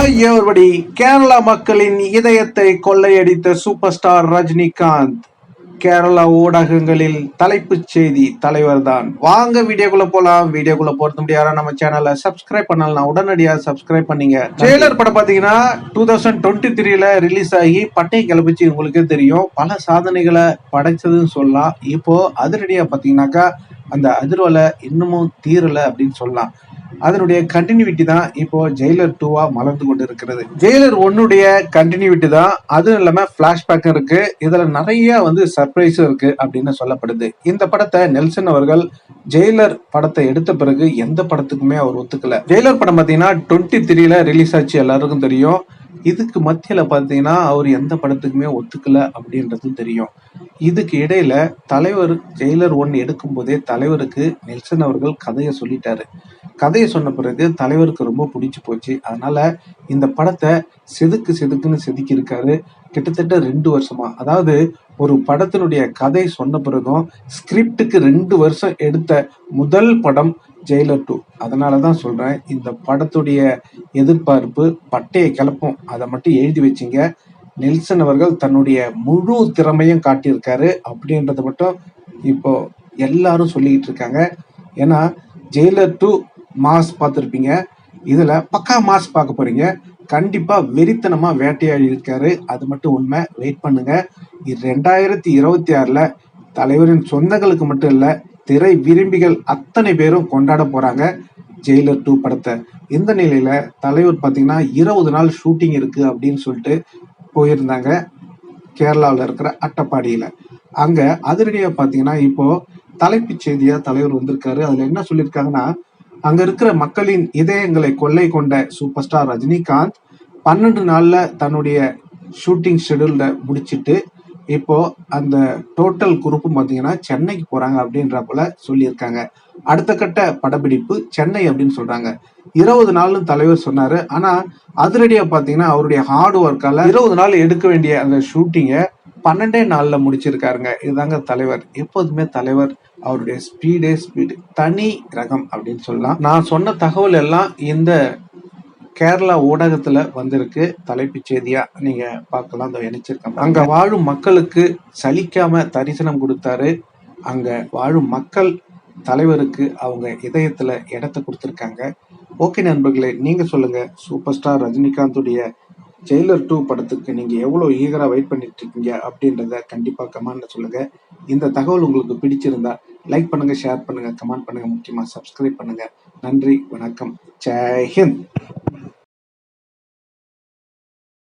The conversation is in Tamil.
எவர்படி கேரளா மக்களின் இதயத்தை கொள்ளையடித்த சூப்பர் ஸ்டார் ரஜினிகாந்த். கேரளா ஊடகங்களில் தலைப்புச் செய்தி தலைவர் தான் வாங்க வீடியோக்குள்ள போலாம். வீடியோக்குள்ள போறது முடியாத நம்ம சேனலை சப்ஸ்கிரைப் பண்ணலாம் உடனடியா சப்ஸ்கிரைப் பண்ணீங்க. ஜெயிலர் படம் பாத்தீங்கன்னா டூ தௌசண்ட் டுவெண்ட்டி த்ரீல ரிலீஸ் ஆகி பட்டை கிளப்பிச்சு உங்களுக்கே தெரியும். பல சாதனைகளை படைச்சதுன்னு சொல்லலாம். இப்போ அதிரடியா பாத்தீங்கன்னாக்கா அந்த அதிர்வலை இன்னமும் தீரல அப்படின்னு சொல்லலாம். அதனுடைய கண்டினியூட்டி தான் இப்போ ஜெயிலர் டூவா மலர்ந்து கொண்டு இருக்கிறது ஜெயிலர் ஒன்னுடைய கண்டினியூட்டி தான் அதுவும் இல்லாம பிளாஷ்பேக் இருக்கு. இதுல நிறைய வந்து சர்ப்ரைஸும் இருக்கு அப்படின்னு சொல்லப்படுது. இந்த படத்தை நெல்சன் அவர்கள் ஜெயிலர் படத்தை எடுத்த பிறகு எந்த படத்துக்குமே அவர் ஒத்துக்கல. ஜெயிலர் படம் பார்த்தீங்கன்னா டுவெண்ட்டி த்ரீல ரிலீஸ் ஆச்சு எல்லாருக்கும் தெரியும். இதுக்கு மத்தியில பாத்தீங்கன்னா அவர் எந்த படத்துக்குமே ஒத்துக்கல அப்படின்றதும் தெரியும். இதுக்கு இடையில தலைவர் ஜெயிலர் ஒன் எடுக்கும் போதே தலைவருக்கு நெல்சன் அவர்கள் கதையை சொல்லிட்டாரு. கதையை சொன்ன பிறகு தலைவருக்கு ரொம்ப பிடிச்சு போச்சு. அதனால இந்த படத்தை செதுக்கு செதுக்குன்னு செதுக்கி இருக்காரு கிட்டத்தட்ட ரெண்டு வருஷமா. அதாவது ஒரு படத்தினுடைய கதை சொன்ன பிறகும் ஸ்கிரிப்டுக்கு ரெண்டு வருஷம் எடுத்த முதல் படம் ஜெயிலர் டூ அதனால தான் சொல்கிறேன் இந்த படத்துடைய எதிர்பார்ப்பு பட்டையை கிளப்பும். அதை மட்டும் எழுதி வச்சிங்க. நெல்சன் அவர்கள் தன்னுடைய முழு திறமையும் காட்டியிருக்காரு அப்படின்றத மட்டும் இப்போ எல்லாரும் சொல்லிக்கிட்டு இருக்காங்க. ஏன்னா ஜெயிலர் டூ மாஸ் பார்த்துருப்பீங்க. இதில் பக்கா மாஸ் பார்க்க போகிறீங்க கண்டிப்பா வெறித்தனமா வேட்டையாடி இருக்காரு அது மட்டும் உண்மை. வெயிட் பண்ணுங்க. ரெண்டாயிரத்தி இருபத்தி ஆறுல தலைவரின் சொந்தங்களுக்கு மட்டும் இல்ல திரை விரும்பிகள் அத்தனை பேரும் கொண்டாட போறாங்க. ஜெயிலர் டூ படத்தை. இந்த நிலையில தலைவர் பாத்தீங்கன்னா இருபது நாள் ஷூட்டிங் இருக்கு அப்படின்னு சொல்லிட்டு போயிருந்தாங்க. கேரளாவில் இருக்கிற அட்டப்பாடியில. அங்க அதிரடியா பாத்தீங்கன்னா இப்போ தலைப்புச் செய்தியா தலைவர் வந்திருக்காரு. அதுல என்ன சொல்லியிருக்காங்கன்னா அங்க இருக்கிற மக்களின் இதயங்களை கொள்ளை கொண்ட சூப்பர் ஸ்டார் ரஜினிகாந்த் பன்னெண்டு நாள்ல தன்னுடைய ஷூட்டிங் ஷெடியூல்ல முடிச்சிட்டு இப்போ அந்த டோட்டல் குரூப்பும் பாத்தீங்கன்னா சென்னைக்கு போறாங்க அப்படின்ற போல சொல்லியிருக்காங்க. அடுத்த கட்ட படப்பிடிப்பு சென்னை அப்படின்னு சொல்றாங்க. இருபது நாள்னு தலைவர் சொன்னாரு. ஆனா அதிரடியா பாத்தீங்கன்னா அவருடைய ஹார்ட் ஒர்க்கால இருபது நாள் எடுக்க வேண்டிய அந்த ஷூட்டிங்கை பன்னெண்டே நாளில் முடிச்சிருக்காருங்க. இதுதாங்க தலைவர். எப்போதுமே தலைவர் அவருடைய ஸ்பீடே ஸ்பீடு தனி ரகம் அப்படின்னு சொல்லலாம். நான் சொன்ன தகவல் எல்லாம் இந்த கேரளா ஊடகத்துல வந்திருக்கு. தலைப்புச் செய்தியா நீங்க பார்க்கலாம். அந்த இணைச்சிருக்கேன். அங்க வாழும் மக்களுக்கு சலிக்காம தரிசனம் கொடுத்தாரு. அங்க வாழும் மக்கள் தலைவருக்கு அவங்க இதயத்துல இடத்த கொடுத்துருக்காங்க. ஓகே நண்பர்களே நீங்க சொல்லுங்க. சூப்பர் ஸ்டார் ரஜினிகாந்துடைய ஜெயிலர் டூ படத்துக்கு நீங்க எவ்வளவு ஈகரா வெயிட் பண்ணிட்டு இருக்கீங்க அப்படின்றத கண்டிப்பா கமெண்ட்ல சொல்லுங்க. இந்த தகவல் உங்களுக்கு பிடிச்சிருந்தா லைக் பண்ணுங்க ஷேர் பண்ணுங்க கமெண்ட் பண்ணுங்க முக்கியமா சப்ஸ்கிரைப் பண்ணுங்க. நன்றி வணக்கம். ஜெய்ஹிந்த்